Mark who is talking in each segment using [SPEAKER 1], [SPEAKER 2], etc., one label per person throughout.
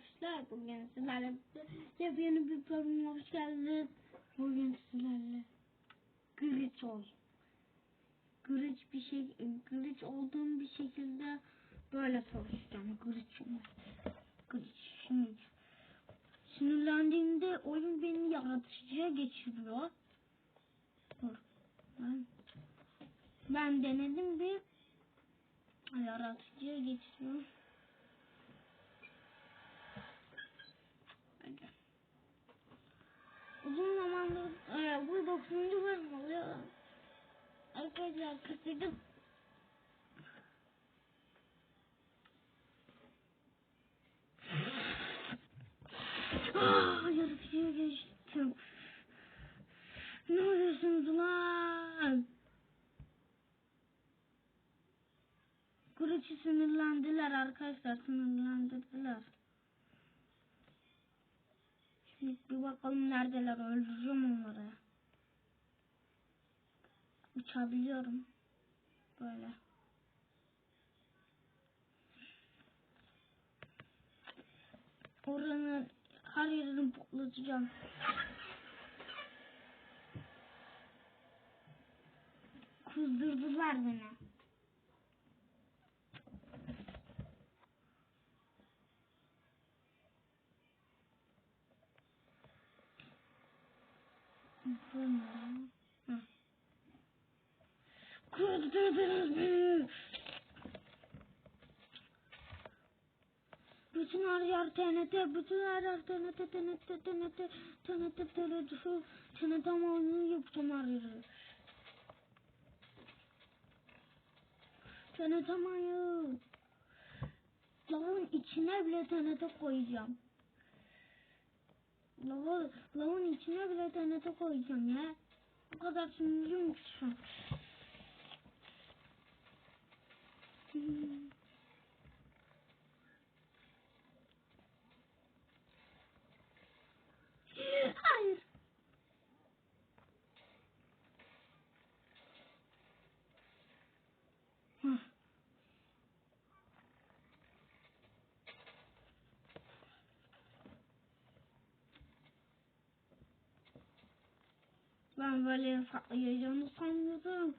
[SPEAKER 1] arkadaşlar. Bugün sizlerle yepyeni bir bölümüne hoş geldiniz. Bugün sizlerle glitch ol. Glitch bir şey, glitch olduğum bir şekilde böyle çalışacağım. Glitch olmak. Glitch. Şimdi sinirlendiğimde oyun beni yaratıcıya geçiriyor. Dur. Ben, ben denedim bir yaratıcıya geçiriyor. Hadi. Uzun zamandır e, bu 9. bölüm oluyor. Kaçırdım. Ah, yarışıya geçtim. Ne oluyorsunuz lan? Kurucu sinirlendiler arkadaşlar sinirlendirdiler. Şimdi bir bakalım neredeler öldüreceğim onları. Uçabiliyorum. Böyle. Oranın her yerini patlatacağım. Kızdırdılar beni. Bu ne? Hı. Kızdırdınız beni. Bütün her yer TNT, bütün her yer TNT, TNT, TNT, TNT, TNT, TNT amanını yapacağım her yeri. TNT manyağı. Lavın içine bile TNT koyacağım. Lava, lavın içine bile TNT koyacağım ya. Bu kadar sinirliyim ki şu an. Hmm. Hayır. Hah. Ben böyle patlayacağını sanmıyordum.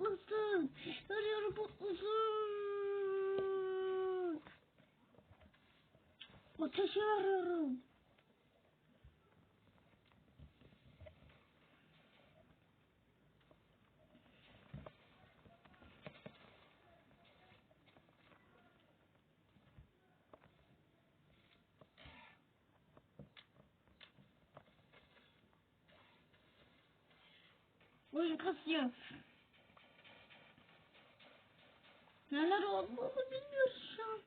[SPEAKER 1] Her yer patlasın. Ateşi arıyorum. Oyun kasıyor. Neler olduğunu bilmiyoruz şu.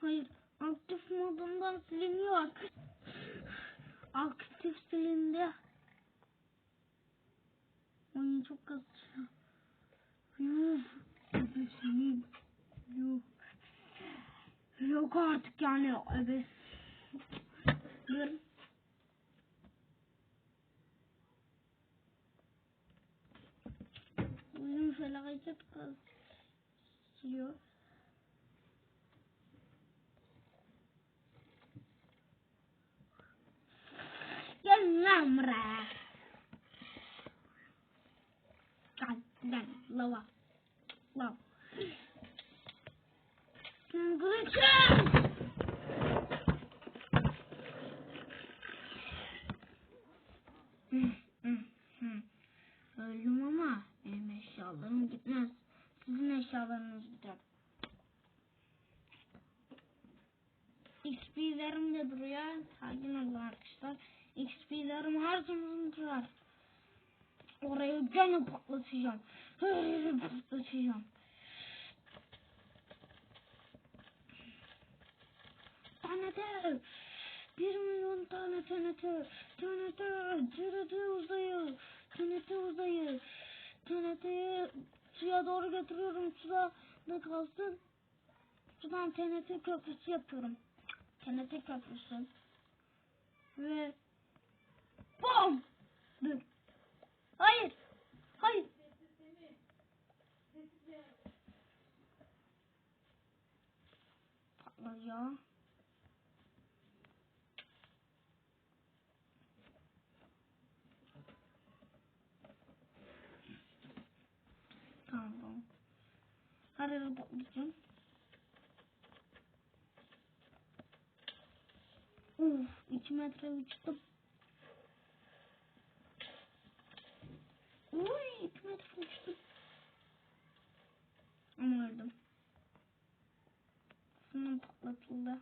[SPEAKER 1] Hayır, aktif modundan siliniyor. Aktif silindi. Oyun çok kasıyor. Yuh. Öbesinin. Yuh. Yok artık yani. Öbes. Dur. Oyun felaket kasıyor. Gel lan buraya. Gel gel lava. Lava. Kılıçım. Hı, hı, hı. Öldüm ama benim eşyalarım gitmez. Sizin eşyalarınız gider. XP'lerim de duruyor. Sakin olun arkadaşlar. XP'lerim her zaman durar. Orayı gene patlatacağım. Patlatacağım. TNT. Bir milyon tane TNT. TNT. TNT uzayı. TNT uzayı. TNT'yi suya doğru götürüyorum. Suda ne kalsın? Sudan TNT köprüsü yapıyorum. TNT köprüsü. Ve BOM! Dur. Hayır. Hayır. ya. Tamam. Her yere patlayacağım. Uf, 2 metre uçtum. Uy, 2 metre uçtum. Ama öldüm. Sınım patlatıldı.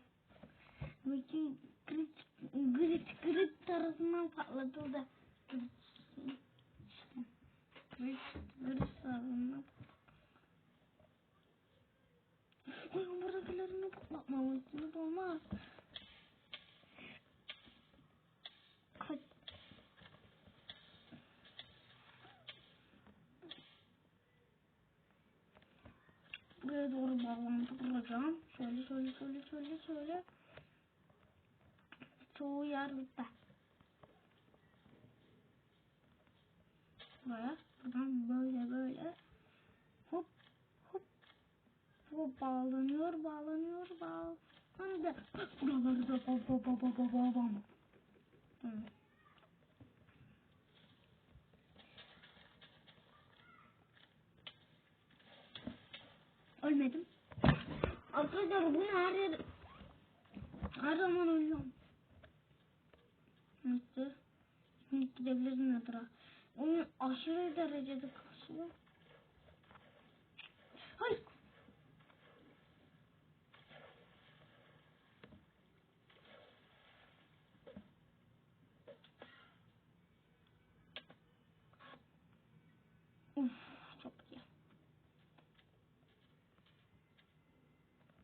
[SPEAKER 1] Peki grit, grit, grit tarafından patlatıldı. Grit, işte. Grit, grit tarafından Ay buradakilerini patlatmamışsınız olmaz. Kaç. Buraya doğru bağlantı kuracağım. Şöyle şöyle şöyle şöyle şöyle. Çoğu bitti. Buraya. Buradan böyle böyle. Hop hop. Hop bağlanıyor bağlanıyor bağlandı. Buraları da bam bam bam bam bam bam. Hı. Ölmedim. Arkadaşlar bunu her yer her zaman ölüyorum. Neyse. Şimdi gidebiliriz Nedir'a. Onu aşırı derecede kasıyor. Hayır. Uf, çok iyi.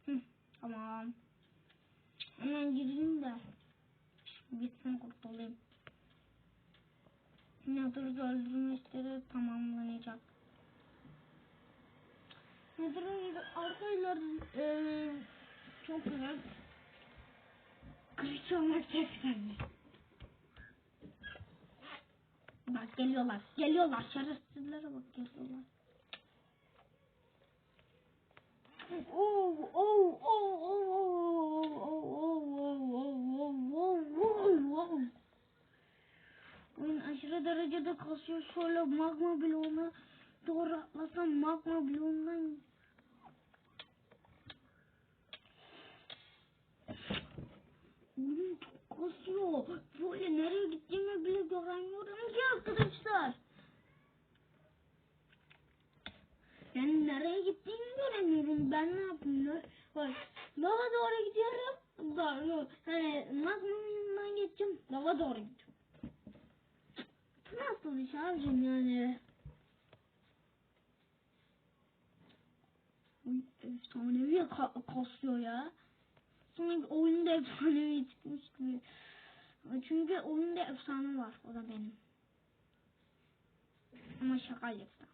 [SPEAKER 1] Hı, tamam. Hemen gireyim de bitsin kurtulayım. Nedir öldürme işleri tamamlanacak. Nedir arkadaşlar eee çok güzel. Kılıç olmak çok. Bak geliyorlar. Geliyorlar. Şerefsizlere bak geliyorlar. Oh, oh, oh, oh, oh, oh, oh, oh, oh, oh, oh. Oyun aşırı derecede kasıyor. Şöyle magma bloğuna doğru atlasam magma bloğundan Oyun çok kasıyor. Böyle nereye gittiğimi bile göremiyorum ki arkadaşlar. Yani nereye gittiğimi göremiyorum. Ben ne yapayım? Bak lava doğru gidiyorum. Doğru. Hani magma'nın yanından geçeceğim. Lava doğru gidiyorum. İş abicim yani? Efsanevi ka- kasıyor ya. Sanki oyunda efsanevi çıkmış gibi. Çünkü oyunda efsane var. O da benim. Ama şakaylıktan.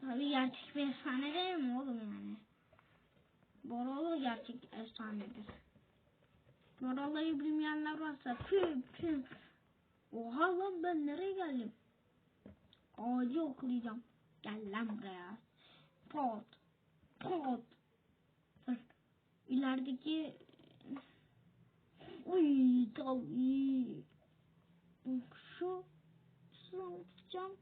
[SPEAKER 1] Tabii gerçek bir efsane değil mi oğlum yani? Borolu gerçek efsanedir. Borolu'yu bilmeyenler varsa püm püm. Oha lan ben nereye geldim? Ağacı oklayacağım. Gel lan buraya. Pot. Pot. Dur. İlerideki Uy tabii. Şu şuradan tutacağım.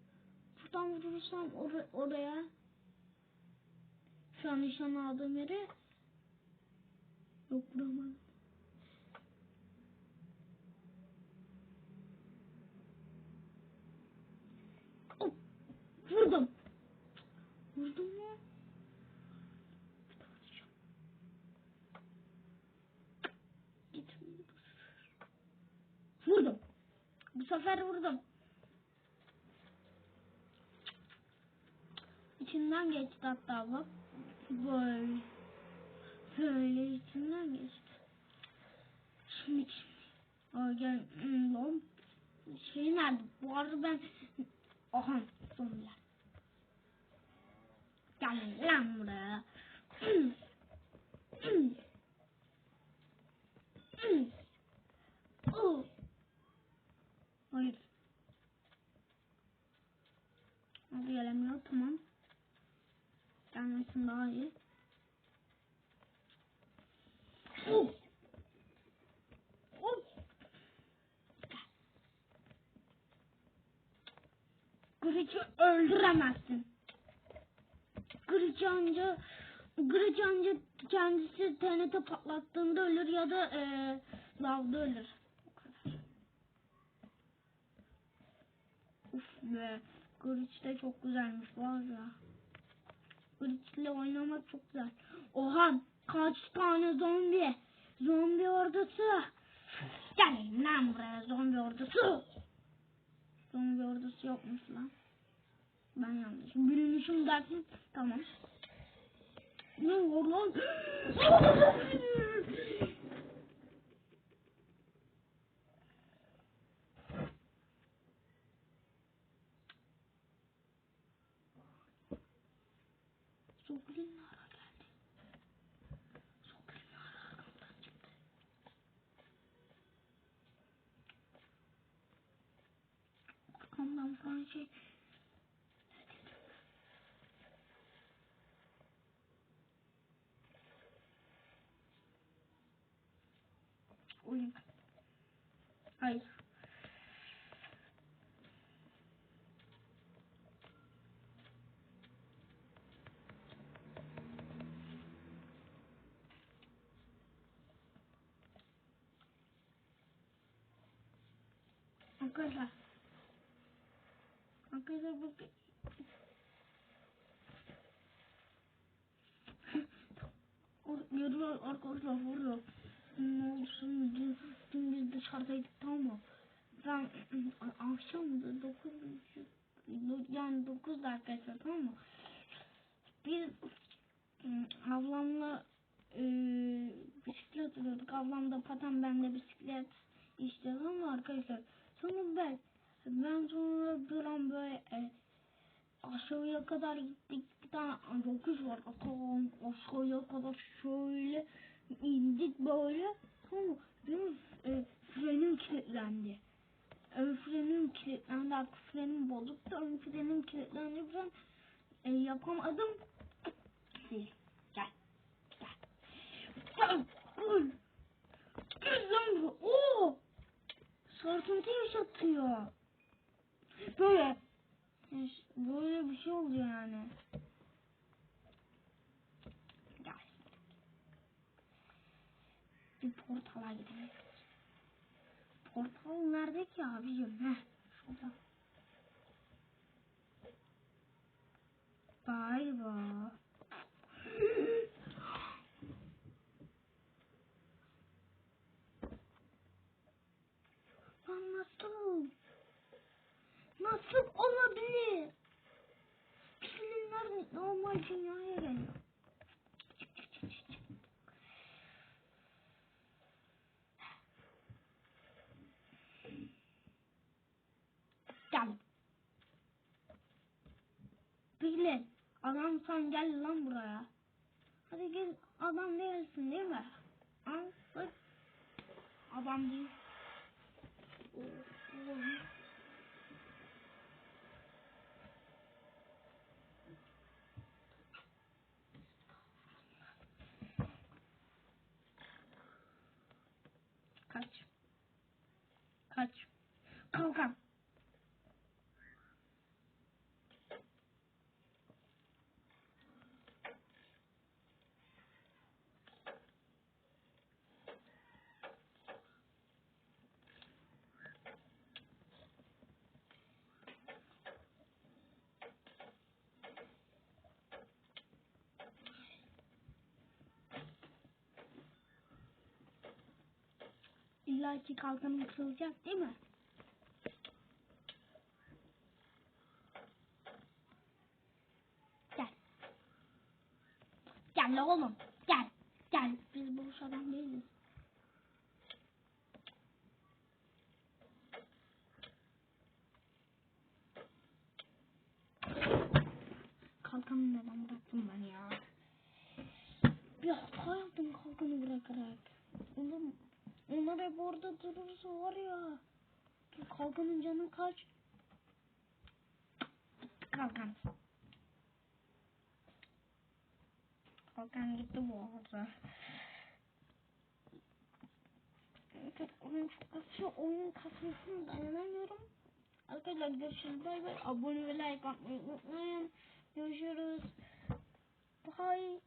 [SPEAKER 1] Şuradan vurursam or oraya. Şu an nişan aldığım yere. Yok vuramadım. Hop, vurdum. Vurdum mu? Vurdum. Bu sefer vurdum. İçinden geçti hatta bak. Böyle. Böyle içinden geçti. Şimdi gel. Hmm, lan. Şey nerede? Bu arada ben... Oha sonunda. Gel lan buraya. Hayır. O gelemiyor tamam. Gelmesin daha iyi. Oh. Gırıcı öldüremezsin. Gırıcı anca Gırıcı anca kendisi TNT patlattığında ölür ya da eee lavda ölür. Uf be. Gırıç da çok güzelmiş var ya. Gırıç'la oynamak çok güzel. Oha kaç tane zombi. Zombi ordusu. Gelin lan buraya zombi ordusu. Ordusu yokmuş lan. Ben yanlış. Bürünüşüm dersin. Tamam. Ne var lan? Arkamdan falan şey Oyun. Hayır. Arkadaşlar. Arkadaşlar bu Görüyor arkadaşlar vuruyor. Ne olsun dün, dün biz dışarıdaydık tamam mı? Ben akşamdı dokuz buçuk yani dokuzda arkadaşlar tamam mı? Biz ablamla e, bisiklet sürüyorduk. Ablam da paten ben de bisiklet işte ama arkadaşlar sonra ben ben sonra bir an böyle e, aşağıya kadar gittik. Bir tane yokuş var. Atalım aşağıya kadar şöyle indik böyle. Sonra benim e, frenim kilitlendi. Ön frenim kilitlendi. Arka frenim bozuktu ön frenim kilitlendi. Ben e, yapamadım. Gel. Gel. Gel. Gel. Gel. Ooo sarsıntı yaşatıyor böyle Böyle bir şey oluyor yani. Gel. Bir portala gidelim. Portal nerede ki abicim? Heh, şurada. Galiba. Lan nasıl? Olabilir? Filmler normal dünyaya geliyor. Gel. Bilin. Adam sen gel lan buraya. Hadi gel adam değilsin değil mi? Al bak. Adam değil. Oh, oh. Kaç. Kaç. Kalkan. İlla ki kalkanım kırılacak değil mi? Gel. Gel la oğlum. Gel. Gel. Biz boş adam değiliz. Kalkanı neden bıraktım ben ya? Bir hata yaptım kalkanı bırakarak. Oğlum onlar hep orada durursa var ya. Dur kalkanın canı kaç? Kalkan. Kalkan gitti bu arada. Oyun kasıyor. Oyun kasmasını dayanamıyorum. Arkadaşlar görüşürüz. Bay bay. Abone ve like atmayı unutmayın. Görüşürüz. Bye.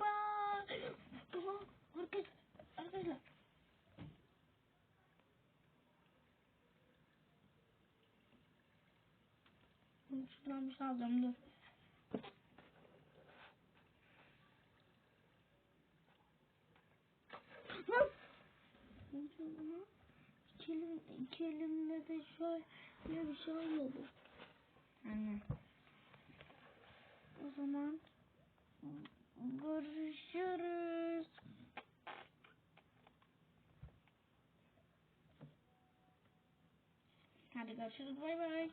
[SPEAKER 1] Bye. Tamam. Arkadaşlar. Arkadaşlar. Bunu Şuradan bir şey alacağım dur. İki, elim, iki elimle de şöyle bir şey oldu. Yani. O zaman görüşürüz. Hadi görüşürüz. Bay bay.